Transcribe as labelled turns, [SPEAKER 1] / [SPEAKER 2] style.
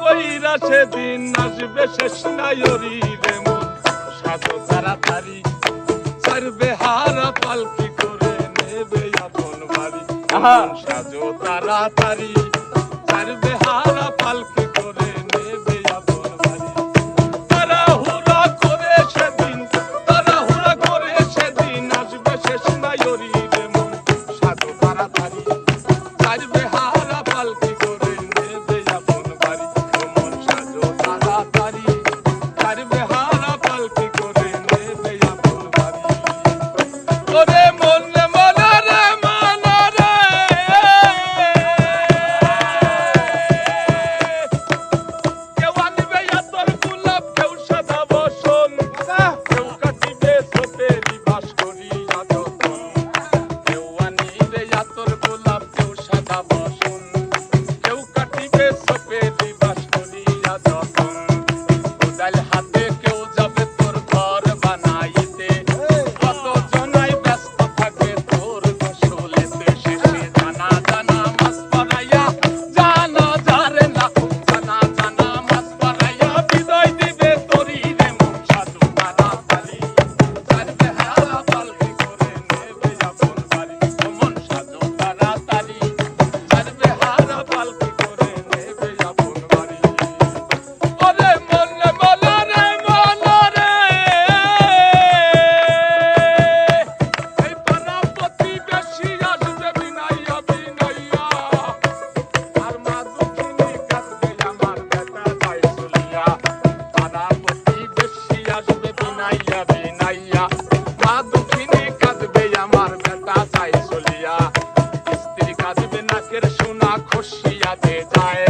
[SPEAKER 1] কইরা সেদিন আসবে শেষ নায়রি রে মন। সাধু তাড়াতাড়ি সারবে হারা পালকি করে নেবে আপন বাড়ি। সাজো তাড়াতাড়ি সারবে হারা পালকি করে নেবে আপন বাড়ি। তাড়াহুড়া করে সেদিন তাড়াহুড়া করে সেদিন আসবে শেষ নায়রি রে মন। সাধু তাড়াতাড়ি সারবে সোনা খুশিয়াতে যায়।